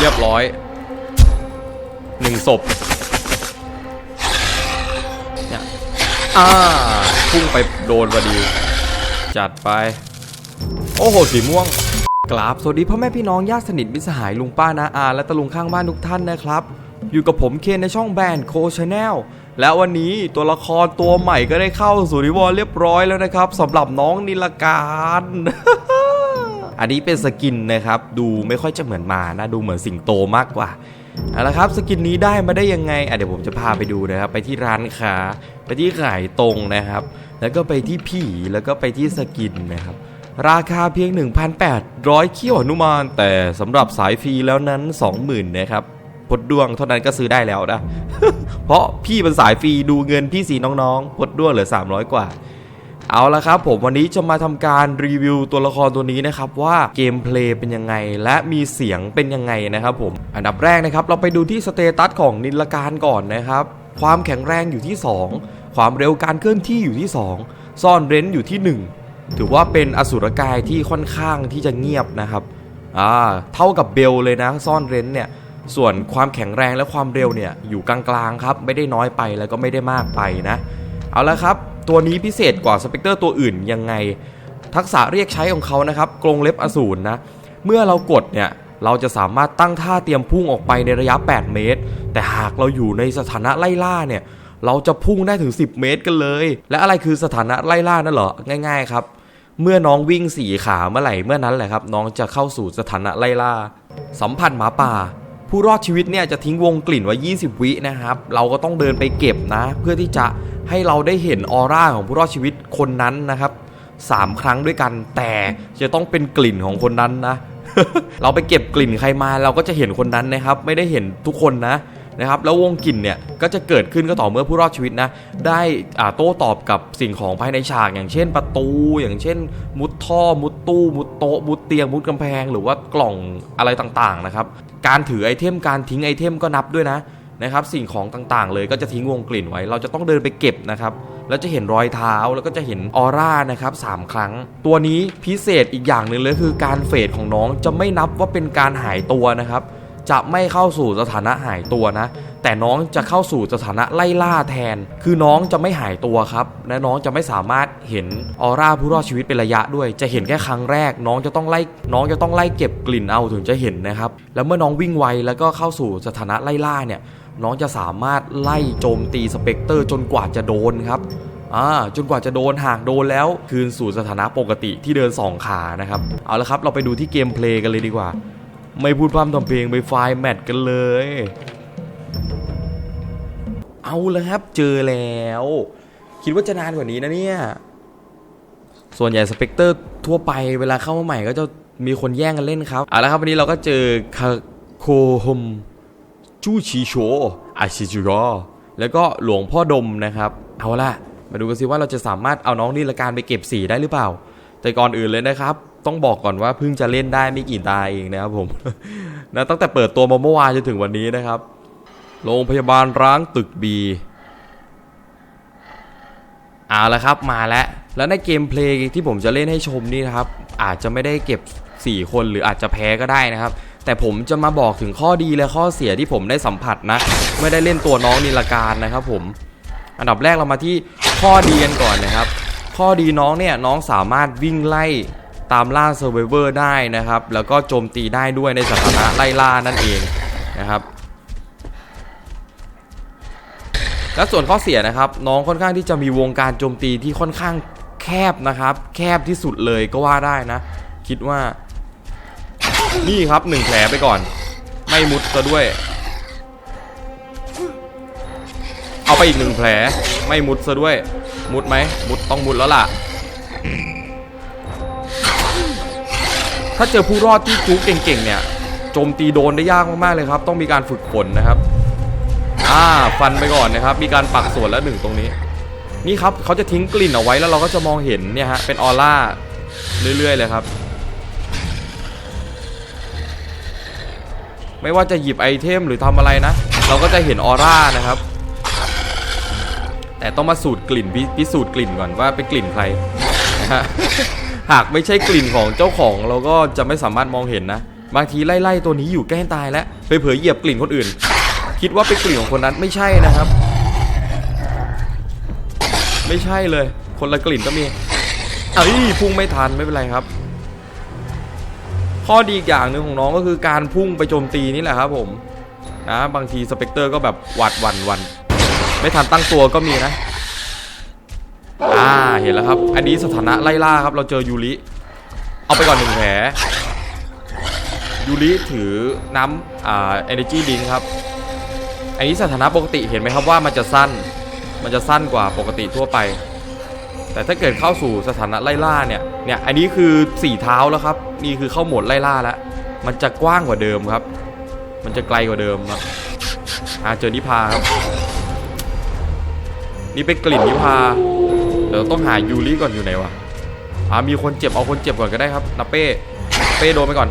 เรียบร้อยหนึ่งศพเนี่ยอ่าพุ่งไปโดนพอดี จัดไป โอ้โห สีม่วง กราบสวัสดีพ่อแม่พี่น้องญาติสนิทมิสหายลุงป้านาอา และตะลุงข้างบ้านทุกท่านนะครับ อยู่กับผมเคนในช่องแบนโคชแนลและวันนี้ตัวละครตัวใหม่ก็ได้เข้าสู่นิวรณ์เรียบร้อยแล้วนะครับสำหรับน้องนิลการ อันนี้เป็นสกินนะครับ ดูไม่ค่อยจะเหมือนมานะดูเหมือนสิงโตมากกว่าเอาละครับสกินนี้ได้มาได้ยังไงอะเดี๋ยวผมจะพาไปดูนะครับ ไปที่ร้านค้า ไปที่ขายตรงนะครับ แล้วก็ไปที่ผีแล้วก็ไปที่สกินนะครับราคาเพียง 1,800 ขี้ยวหนุมาน แต่สำหรับสายฟรีแล้วนั้น 20,000นะครับพดดวงเท่านั้นก็ซื้อได้แล้วนะ เพราะพี่เป็นสายฟรีดูเงินพี่สีน้องๆพดดวงเหลือ 300 กว่า เอาละครับผมวันนี้จะมาทำการรีวิวตัวละครตัวนี้นะครับว่าเกมเพลย์เป็นยังไง และมีเสียงเป็นยังไงนะครับผมอันดับแรกนะครับเราไปดูที่สเตตัสของนิลการก่อนนะครับความแข็งแรงอยู่ที่ 2 ความเร็วการเคลื่อนที่อยู่ที่ 2 ซ่อนเร้นอยู่ที่ 1 ถือว่าเป็นอสุรกายที่ค่อนข้างที่จะเงียบนะครับอ่าเท่ากับเบลเลยนะซ่อนเร้นเนี่ยส่วนความแข็งแรงและความเร็วเนี่ยอยู่กลางๆครับไม่ได้น้อยไปแล้วก็ไม่ได้มากไปนะ เอาละครับ ตัวนี้พิเศษกว่าสเปกเตอร์ตัวอื่นยังไง ทักษะเรียกใช้ของเขานะครับกรงเล็บอสูรนะเมื่อเรากดเนี่ยเราจะสามารถตั้งท่าเตรียมพุ่งออกไปในระยะ 8 เมตร แต่หากเราอยู่ในสถานะไล่ล่าเนี่ยเราจะพุ่งได้ถึง 10 เมตรกันเลย และอะไรคือสถานะไล่ล่านั่นเหรอง่าย ๆ ครับ เมื่อน้องวิ่งสี่ขาเมื่อไหร่เมื่อนั้นแหละครับ น้องจะเข้าสู่สถานะไล่ล่า สัมผัสหมาป่า ผู้รอดชีวิตเนี่ยจะทิ้งวงกลิ่นไว้ 20 วินะครับ เราก็ต้องเดินไปเก็บนะ เพื่อที่จะ ให้เราได้เห็นออร่าของผู้รอดชีวิตคนนั้นนะครับ3ครั้งด้วยกัน แต่จะต้องเป็นกลิ่นของคนนั้นนะ เราไปเก็บกลิ่นใครมาเราก็จะเห็นคนนั้นนะครับ ไม่ได้เห็นทุกคนนะนะครับแล้ววงกลิ่นเนี่ยก็จะเกิดขึ้นก็ต่อเมื่อผู้รอดชีวิตนะได้อ่าโต้ตอบกับสิ่งของภายในฉาก อย่างเช่นประตู อย่างเช่น มุดท่อมุดตู้ มุดโต๊ะมุดเตียงมุดกำแพง หรือว่ากล่องอะไรต่างๆนะครับการถือไอเทมการทิ้งไอเทมก็นับด้วยนะ นะครับสิ่งของต่างๆ เลยก็จะทิ้งวงกลิ่นไว้ เราจะต้องเดินไปเก็บนะครับแล้วจะเห็นรอยเท้าแล้วก็จะเห็นออร่านะครับสามครั้ง ตัวนี้พิเศษอีกอย่างหนึ่งเลยคือการเฟดของน้องจะไม่นับว่าเป็นการหายตัวนะครับ จะไม่เข้าสู่สถานะหายตัวนะ แต่น้องจะเข้าสู่สถานะไล่ล่าแทน คือน้องจะไม่หายตัวครับและน้องจะไม่สามารถเห็นออร่าผู้รอดชีวิตเป็นระยะด้วย จะเห็นแค่ครั้งแรก น้องจะต้องไล่น้องจะต้องไล่เก็บกลิ่นเอาถึงจะเห็นนะครับ แล้วเมื่อน้องวิ่งไวแล้วก็เข้าสู่สถานะไล่ล่าเนี่ย น้องจะสามารถไล่โจมตีสเปกเตอร์จนกว่าจะโดนครับอ่าจนกว่าจะโดนหากโดนแล้วคืนสู่สถานะปกติที่เดินสองขานะครับ เอาละครับเราไปดูที่เกมเพลย์กันเลยดีกว่า ไม่พูดพร่ำทำเพลงไปไฟล์แมทกันเลย เอาละครับเจอแล้ว คิดว่าจะนานกว่านี้นะเนี่ย ส่วนใหญ่สเปกเตอร์ทั่วไปเวลาเข้ามาใหม่ก็จะมีคนแย่งกันเล่นครับ เอาละครับวันนี้เราก็เจอคาโคฮม จู้ชีโชอาชิจูรอแล้วก็หลวงพ่อดมนะครับ เอาล่ะ มาดูกันสิว่าเราจะสามารถเอาน้องนิลการไปเก็บสีได้หรือเปล่า แต่ก่อนอื่นเลยนะครับ ต้องบอกก่อนว่าเพิ่งจะเล่นได้ไม่กี่ตาเองนะครับผมนะตั้งแต่เปิดตัวมาเมื่อวานจนถึงวันนี้นะครับ โรงพยาบาลร้างตึกบีเอาละครับมาแล้ว แล้วในเกมเพลย์ที่ผมจะเล่นให้ชมนี่นะครับ อาจจะไม่ได้เก็บ 4 คนหรืออาจจะแพ้ก็ได้นะครับ แต่ผมจะมาบอกถึงข้อดีและข้อเสียที่ผมได้สัมผัสนะ ไม่ได้เล่นตัวน้องนิลการนะครับผมอันดับแรกเรามาที่ข้อดีกันก่อนนะครับ ข้อดีน้องเนี่ยน้องสามารถวิ่งไล่ตามล่าเซอร์ไวเวอร์ได้นะครับ แล้วก็โจมตีได้ด้วยในสถานะไล่ล่านั่นเองนะครับ และส่วนข้อเสียนะครับ น้องค่อนข้างที่จะมีวงการโจมตีที่ค่อนข้างแคบนะครับ แคบที่สุดเลยก็ว่าได้นะ คิดว่า นี่ครับหนึ่งแผลไปก่อน ไม่มุดซะด้วย เอาไปอีกหนึ่งแผล ไม่มุดซะด้วย มุดไหม มุดต้องมุดแล้วล่ะ ถ้าเจอผู้รอดที่จุกเก่งๆเนี่ย โจมตีโดนได้ยากมากๆเลยครับ ต้องมีการฝึกฝนนะครับ อ่า ฟันไปก่อนนะครับ มีการปักส่วนแล้วหนึ่งตรงนี้ นี่ครับเขาจะทิ้งกลิ่นเอาไว้แล้วเราก็จะมองเห็นเนี่ยฮะ เป็นออร่าเรื่อยๆเลยครับ ไม่ว่าจะหยิบไอเทมหรือทำอะไรนะ เราก็จะเห็นออร่านะครับ แต่ต้องมาสูดกลิ่นพิพิสูจน์กลิ่นก่อนว่าเป็นกลิ่นใครนะฮะหากไม่ใช่กลิ่นของเจ้าของเราก็จะไม่สามารถมองเห็นนะ บางทีไล่ๆตัวนี้อยู่ใกล้ตายแล้วไปเผยเหยียบกลิ่นคนอื่น คิดว่าเป็นกลิ่นของคนนั้นไม่ใช่นะครับ ไม่ใช่เลย คนละกลิ่นก็มีเอ้ยพุ่งไม่ทันไม่เป็นไรครับ ข้อดีอีกอย่างหนึ่งของน้องก็คือการพุ่งไปโจมตีนี่แหละครับผมนะบางทีสเปกเตอร์ก็แบบหวัดวันวันไม่ทันตั้งตัวก็มีนะ อ่าเห็นแล้วครับ อันนี้สถานะไล่ล่าครับ เราเจอยูริ เอาไปก่อนหนึ่งแผลยูริถือน้ำอ่า energy drink ครับ อันนี้สถานะปกติเห็นไหมครับว่ามันจะสั้น มันจะสั้นกว่าปกติทั่วไป แต่ถ้าเกิดเข้าสู่สถานะไล่ล่าเนี่ย เนี่ย อันนี้คือสี่เท้าแล้วครับ นี่คือเข้าโหมดไล่ล่าแล้ว มันจะกว้างกว่าเดิมครับ มันจะไกลกว่าเดิมครับอาเจอนิพาครับ นี่เป็นกลิ่นนิพา เดี๋ยวต้องหายูริก่อนอยู่ไหนวะ อ่ามีคนเจ็บเอาคนเจ็บก่อนก็ได้ครับนาเป้ เป้โดนไปก่อน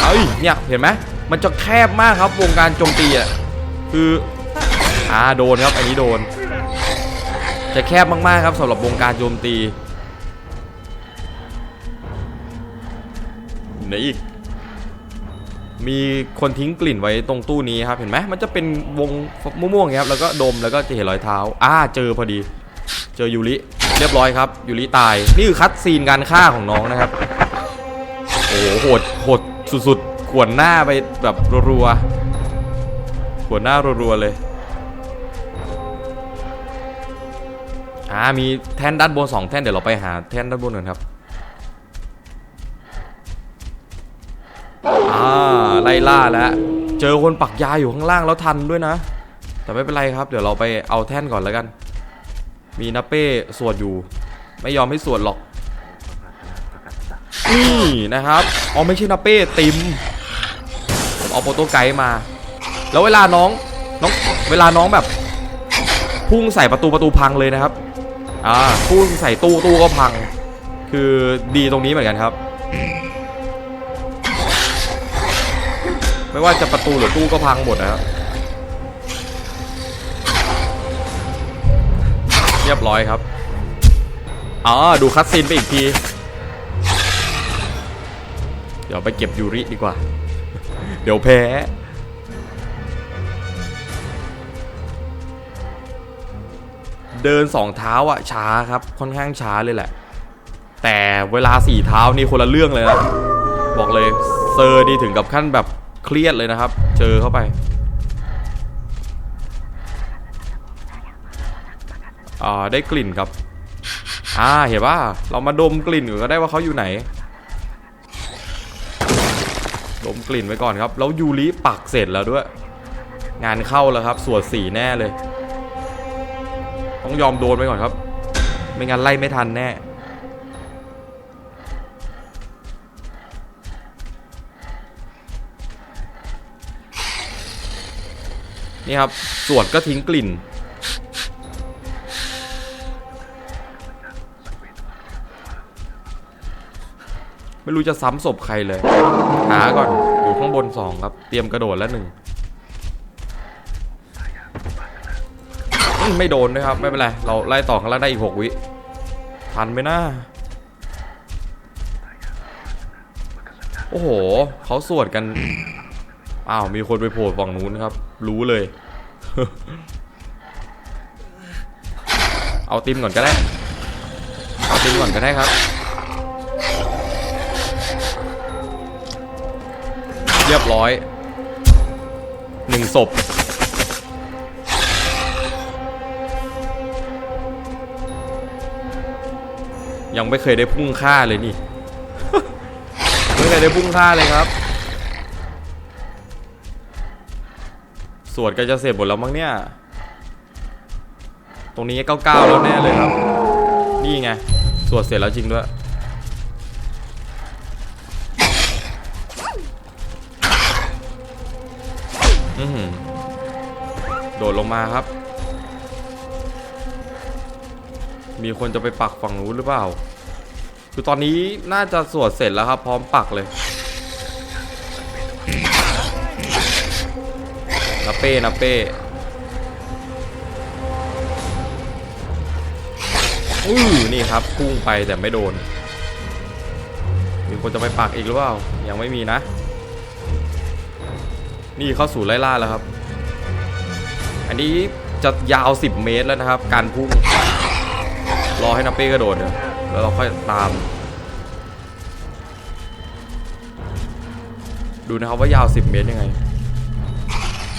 เอ้ย เนี่ย เห็นไหมมันจะแคบมากครับวงการโจมตีอะ คือ อ่า โดนครับ อันนี้โดน จะแคบมากๆครับสำหรับวงการโจมตีไหนอีกมีคนทิ้งกลิ่นไว้ตรงตู้นี้ครับ เห็นไหมมันจะเป็นวงม่วงๆครับแล้วก็ดมแล้วก็จะเห็นรอยเท้า อ่าเจอพอดี เจอยูริเรียบร้อยครับยูริตาย นี่คือคัดซีนการฆ่าของน้องนะครับ โอ้โหโหดโหดสุดๆขวนหน้าไปแบบรัวๆขวนหน้ารัวๆเลย อ่ามีแท่นด้านบนสองแท่นเดี๋ยวเราไปหาแท่นด้านบนกันครับอ่าไล่ล่าแล้วเจอคนปักยาอยู่ข้างล่างแล้วทันด้วยนะ แต่ไม่เป็นไรครับ เดี๋ยวเราไปเอาแท่นก่อนแล้วกัน มีนาเป้สวดอยู่ ไม่ยอมให้สวดหรอกนี่นะครับอ๋อไม่ใช่นาเป้ติมผมเอาโปรโตไกด์มา แล้วเวลาน้องน้องเวลาน้องแบบพุ่งใส่ประตูประตูพังเลยนะครับ อ่าพุ่งใส่ตู้ตู้ก็พัง คือดีตรงนี้เหมือนกันครับ ไม่ว่าจะประตูหรือตู้ก็พังหมดนะครับเรียบร้อยครับอ๋อดูคัตซีนไปอีกที เดี๋ยวไปเก็บยูริดีกว่า เดี๋ยวแพ้ เดินสองเท้าอะช้าครับ ค่อนข้างช้าเลยแหละ แต่เวลาสี่เท้านี่คนละเรื่องเลยนะ บอกเลยเซอร์นี่ถึงกับขั้นแบบเครียดเลยนะครับ เจอเข้าไปอ่าได้กลิ่นครับ อ่าเห็นว่าเรามาดมกลิ่นก่อนก็ได้ว่าเขาอยู่ไหน ดมกลิ่นไว้ก่อนครับ แล้วยูริปักเสร็จแล้วด้วย งานเข้าแล้วครับ สวดสีแน่เลย ต้องยอมโดนไว้ก่อนครับ ไม่งั้นไล่ไม่ทันแน่นี่ครับสวดก็ทิ้งกลิ่น ไม่รู้จะซ้ำศพใครเลย หาก่อน อยู่ข้างบนสองครับ เตรียมกระโดดแล้วหนึ่ง ไม่โดนด้วยครับ ไม่เป็นไร เราไล่ต่อข้างล่าได้อีกหกวิ ทันไหมนะโอ้โห เขาสวดกัน อ้าว มีคนไปโผล่ฝั่งนู้นครับ รู้เลย เอาติมก่อนก็ได้ เอาติมก่อนก็ได้ครับ เรียบร้อย หนึ่งศพ ยังไม่เคยได้พุ่งฆ่าเลยนี่ ไม่เคยได้พุ่งฆ่าเลยครับ สวดก็จะเสร็จหมดแล้วมั้งเนี่ย ตรงนี้เก้าเก้าแล้วแน่เลยครับ นี่ไง สวดเสร็จแล้วจริงด้วยโดดลงมาครับ มีคนจะไปปักฝั่งนู้นหรือเปล่า คือตอนนี้น่าจะสวดเสร็จแล้วครับ พร้อมปักเลยนาเป้นาเป้อือนี่ครับพุ่งไปแต่ไม่โดน มีคนจะไปปักอีกหรือเปล่า ยังไม่มีนะ นี่เข้าสู่ไล่ล่าแล้วครับ อันนี้จะยาว 10 เมตรแล้วนะครับ การพุ่ง รอให้นับเป้กระโดดเดี๋ยวแล้วเราค่อยตาม ดูนะครับว่ายาว 10 เมตรยังไง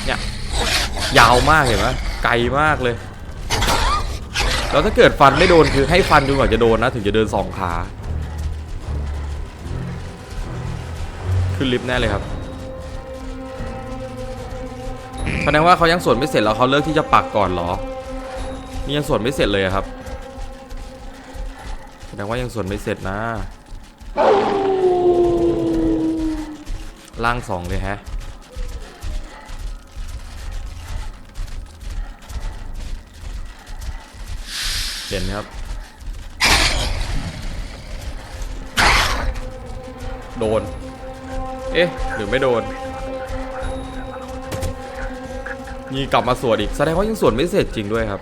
เนี่ย ยาวมากเห็นไหมไกลมากเลย แล้วถ้าเกิดฟันไม่โดนคือให้ฟันจนกว่าจะโดนนะ ถึงจะเดินสองขา ขึ้นลิฟต์แน่เลยครับแสดงว่าเขายังสวนไม่เสร็จแล้วเขาเลิกที่จะปักก่อนเหรอ นี่ยังสวนไม่เสร็จเลยครับ ดงว่ายังสวนไม่เสร็จนะล่างสองเลยฮะ เห็นไหมครับ โดน เอ๊ะ หรือไม่โดนนี่กลับมาสวดอีก แสดงว่ายังสวดไม่เสร็จจริงด้วยครับ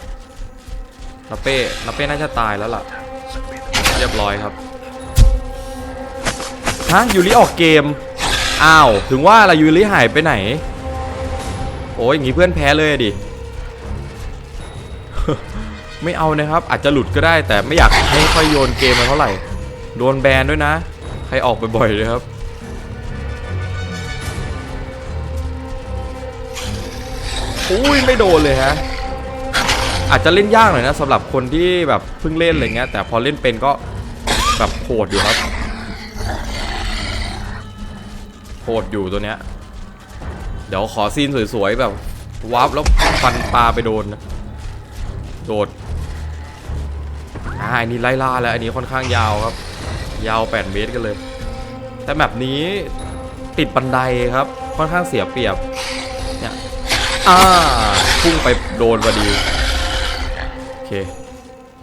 นาเป้นาเป้น่าจะตายแล้วล่ะ เรียบร้อยครับฮะยูริออกเกม อ้าว ถึงว่าละยูริหายไปไหน โอ้ยอย่างนี้เพื่อนแพ้เลยดิ ไม่เอานะครับ อาจจะหลุดก็ได้ แต่ไม่อยากให้ค่อยโยนเกมมาเท่าไหร่ โดนแบนด้วยนะ ใครออกบ่อยๆเลยครับ อุ้ยไม่โดนเลยฮะ อาจจะเล่นยากหน่อยนะสำหรับคนที่แบบเพิ่งเล่นอะไรเงี้ยแต่พอเล่นเป็นก็แบบโหดอยู่ครับโหดอยู่ตัวเนี้ย เดี๋ยวขอซีนสวยๆแบบวับแล้วฟันปลาไปโดนนะโดดอ่าอันนี้ไล่ล่าแล้วอันนี้ค่อนข้างยาวครับ ยาว 8 เมตรกันเลย แต่แบบนี้ติดบันไดครับ ค่อนข้างเสียเปรียบเนี่ยอ่าพุ่งไปโดนพอดี เค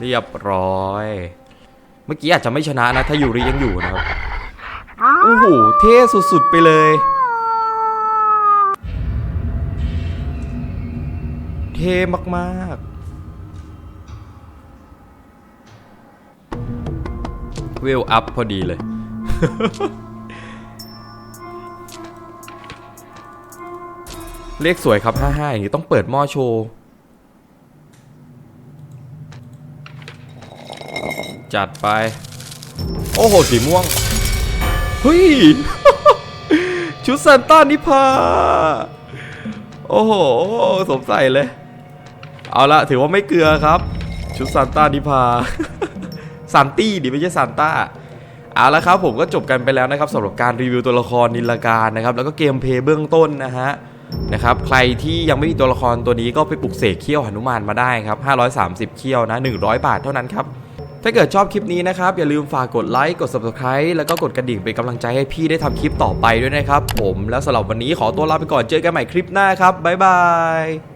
เรียบร้อย เมื่อกี้อาจจะไม่ชนะนะ ถ้ายูริยังอยู่นะครับโอ้โหเท่สุดๆไปเลย เท่มากๆเวลอัพพอดีเลยเลขสวยครับ 55 อย่างนี้ต้องเปิดหม้อโชว์ จัดไป โอ้โห สีม่วงเฮ้ย ชุดซานต้านิพา โอ้โห สมใส่เลย เอาละถือว่าไม่เกลือครับ ชุดซานต้านิพาซานตี้ดิไม่ใช่ซานต้าเอาละครับผมก็จบกันไปแล้วนะครับสำหรับการรีวิวตัวละครนิลการนะครับแล้วก็เกมเพลย์เบื้องต้นนะฮะนะครับใครที่ยังไม่มีตัวละครตัวนี้ก็ไปปลุกเสกเขี้ยวหนุมานมาได้ครับ530 เขี้ยวนะ 100 บาทเท่านั้นครับ ถ้าเกิดชอบคลิปนี้นะครับ อย่าลืมฝากกดไลค์กด subscribe แล้วก็กดกระดิ่งเป็นกำลังใจให้พี่ได้ทำคลิปต่อไปด้วยนะครับ ผมแล้วสำหรับวันนี้ขอตัวลาไปก่อนเจอกันใหม่คลิปหน้าครับบ๊ายบาย